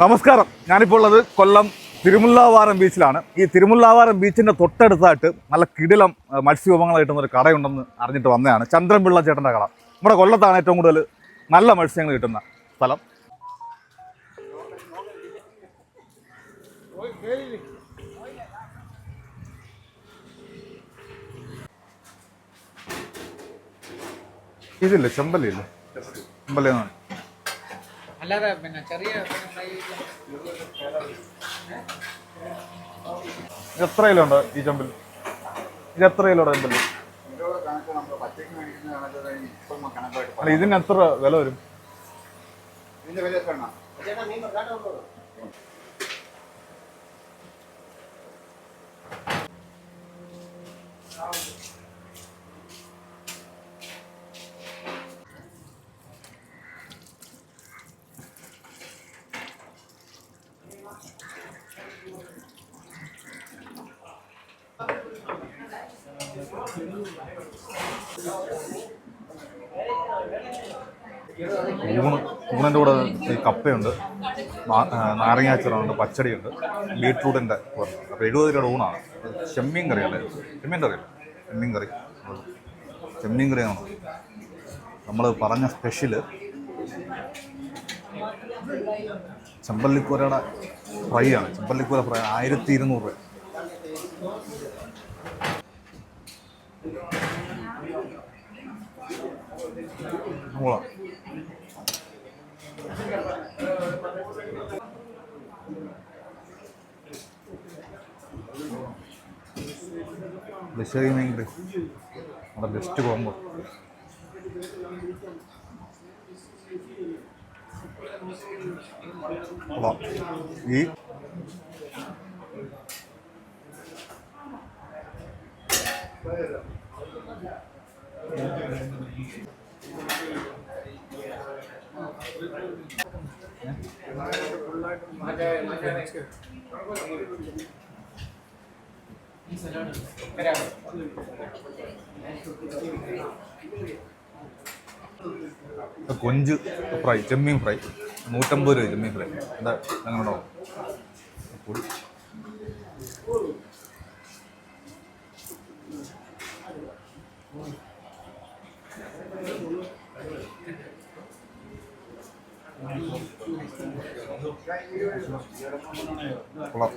നമസ്കാരം. ഞാനിപ്പോൾ ഉള്ളത് കൊല്ലം തിരുമുല്ലാവാരം ബീച്ചിലാണ്. ഈ തിരുമുല്ലാവാരം ബീച്ചിന്റെ തൊട്ടടുത്തായിട്ട് നല്ല കിടിലം മത്സ്യവിഭവങ്ങൾ കിട്ടുന്ന ഒരു കടയുണ്ടെന്ന് അറിഞ്ഞിട്ട് വന്നതാണ്. ചന്ദ്രൻപിള്ള ചേട്ടന്റെ കട. നമ്മുടെ കൊല്ലത്താണ് ഏറ്റവും കൂടുതൽ നല്ല മത്സ്യങ്ങൾ കിട്ടുന്ന സ്ഥലം. ഇതില്ലേ ചെമ്പല്ലി എന്നാണ് അല്ലാതെ പിന്നെ ചെറിയ എത്രയിലുണ്ട് ഈ ചെമ്പിൽ? ഇത് എത്ര ചെമ്പിൽ? അല്ല ഇതിന് എത്ര വില വരും? ഊണ് ഊണിന്റെ കൂടെ കപ്പയുണ്ട്. നാരങ്ങാച്ചറുണ്ട് പച്ചടിയുണ്ട്. ബീട്രൂട്ടിന്റെ അപ്പോൾ എഴുപത് രൂപയുടെ ഊണാണ്. ചെമ്മീൻ കറിയല്ലേ ചെമ്മീൻ കറി ചെമ്മീൻ കറി. ചെമ്മീൻ കറിയാണ് നമ്മൾ പറഞ്ഞ സ്പെഷ്യൽ ചെമ്പല്ലിക്കൂരയുടെ ഫ്രൈ ആണ്. ചെമ്പല്ലിക്കൂര ഫ്രൈ ആയിരത്തി ഇരുന്നൂറ് രൂപ. കൊള്ളാം വിശകമെങ്കിൽ നമ്മുടെ ബെസ്റ്റ് കോമ്പോ ഈ കൊഞ്ച് ഫ്രൈ ചെമ്മീൻ ഫ്രൈ. നൂറ്റമ്പത് രൂപ ചെമ്മീൻ ഫ്രൈ. എന്താ എങ്ങനെയുണ്ടോ പൊടി കൊള്ളാം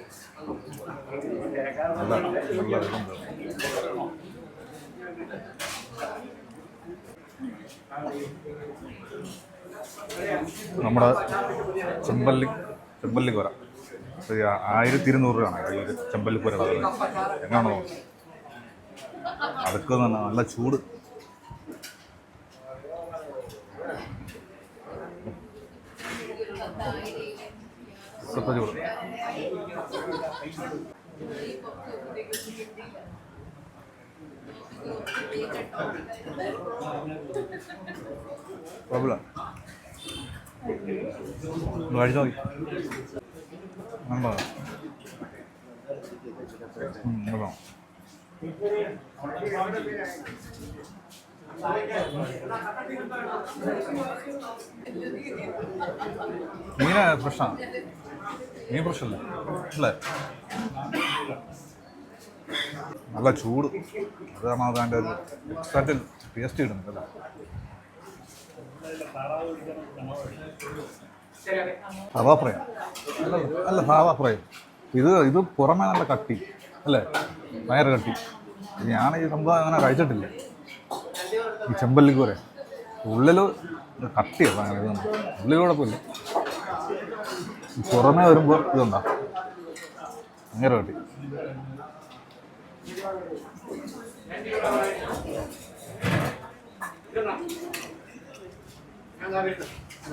നല്ല നല്ല ഇതുണ്ട് നമ്മുടെ ചെമ്പല്ലി ചെമ്പല്ലിക്കുര ഒരു ആയിരത്തി ഇരുന്നൂറ് രൂപയാണ്. ഈ ഒരു ചെമ്പല്ലിക്കുരയുടെ എങ്ങാണോ? അതൊക്കെ തന്നെ നല്ല ചൂട്. ഇപ്പോഴത്തെ ഒന്ന് കഴിച്ചാൽ മതി നല്ലതാ ഉം, നല്ലതാ. മീന് ഫ്രഷാണ് മീൻ പ്രശ്നമില്ല അല്ലേ നല്ല ചൂട്. അതാണ് അതിന്റെ ഒരു എക്സ്ട്രാറ്റിൽ ടേസ്റ്റ് ഇടുന്നത് അല്ല? ഹവാ ഫ്രൈ. അല്ല അല്ല സാവാ ഫ്രൈ. ഇത് ഇത് പുറമേ നല്ല കട്ടി അല്ലേ? വയറ് കട്ടി. ഞാൻ ഈ സംഭവം അങ്ങനെ കഴിച്ചിട്ടില്ല. ഈ ചെമ്പല്ലിക്കൂരെ ഉള്ളിൽ കട്ടിയാണ് അങ്ങനെ ഉള്ളിൽ കുഴപ്പമില്ല. പുറമേ വരുമ്പോൾ ഇതെന്താ? അങ്ങനെ കട്ടി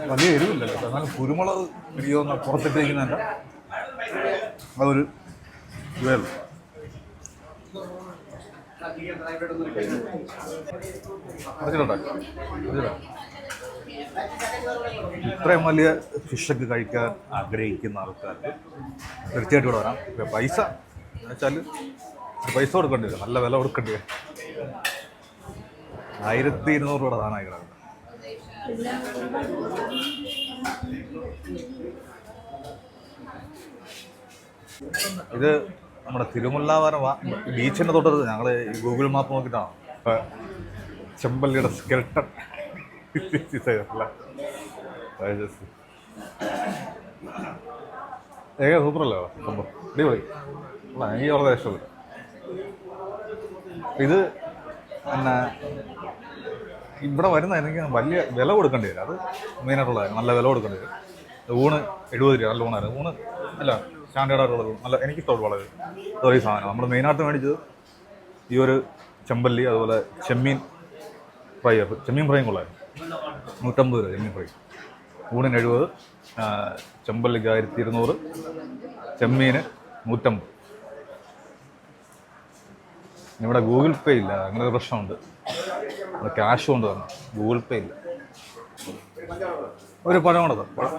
വലിയ എരിവില്ലല്ലോ എന്നാലും കുരുമുളക് ഇടിയോന്ന് പുറത്തിട്ടിരിക്കുന്നതിന്റെ അതൊരു വേറെ പറഞ്ഞിട്ടുണ്ടോ ഇത്രയും വലിയ ഫിഷൊക്കെ കഴിക്കാൻ ആഗ്രഹിക്കുന്ന ആൾക്കാർക്ക് തീർച്ചയായിട്ടും ഇവിടെ വരാം. ഇപ്പം പൈസ എന്ന് വെച്ചാൽ പൈസ കൊടുക്കേണ്ടി വരും. നല്ല വില കൊടുക്കേണ്ടി വരും. ആയിരത്തി ഇരുന്നൂറ് രൂപ സാധനമായി കിടക്കുന്നത് ഇത് നമ്മുടെ തിരുമുല്ലാവരം ബീച്ചിന്റെ തൊട്ടത് ഞങ്ങൾ ഗൂഗിൾ മാപ്പ് നോക്കിയിട്ടാണ്. ചെമ്പല്ലിയുടെ സ്കെൽട്ടൺ ഏക സൂപ്പറല്ലേ സംഭവം. അടിപൊളി. എനിക്ക് വളരെ ഇഷ്ടമുള്ളു ഇത് പിന്നെ ഇവിടെ വരുന്ന എനിക്ക് വലിയ വില കൊടുക്കേണ്ടി വരും. അത് മെയിനായിട്ടുള്ള നല്ല വില കൊടുക്കേണ്ടി വരും. ഊണ് എഴുപത് രൂപ. നല്ല ഊണായിരുന്നു. ഊണ് അല്ല സ്റ്റാൻഡേർഡായിട്ടുള്ളത് നല്ല എനിക്ക് ഇഷ്ടമുള്ള വളരെ ഇതൊരു സാധനം നമ്മൾ മെയിനായിട്ട് മേടിച്ചത് ഈ ഒരു ചെമ്പല്ലി അതുപോലെ ചെമ്മീൻ ഫ്രൈ. ചെമ്മീൻ ഫ്രൈയും കൊള്ളായിരുന്നു. നൂറ്റമ്പത് രൂപ ചെമ്മീൻ ഫ്രൈ ഊണിന് എഴുപത് ചെമ്പല്ലിക്ക് ആയിരത്തി ഇരുന്നൂറ് ചെമ്മീന് നൂറ്റമ്പത്. ഇവിടെ ഗൂഗിൾ പേ ഇല്ല അങ്ങനെ ഒരു പ്രശ്നമുണ്ട്. ഇവിടെ ക്യാഷ് കൊണ്ട് തന്നെ ഗൂഗിൾ പേ ഇല്ല. ഒരു പഴം കൂടെ. പഴം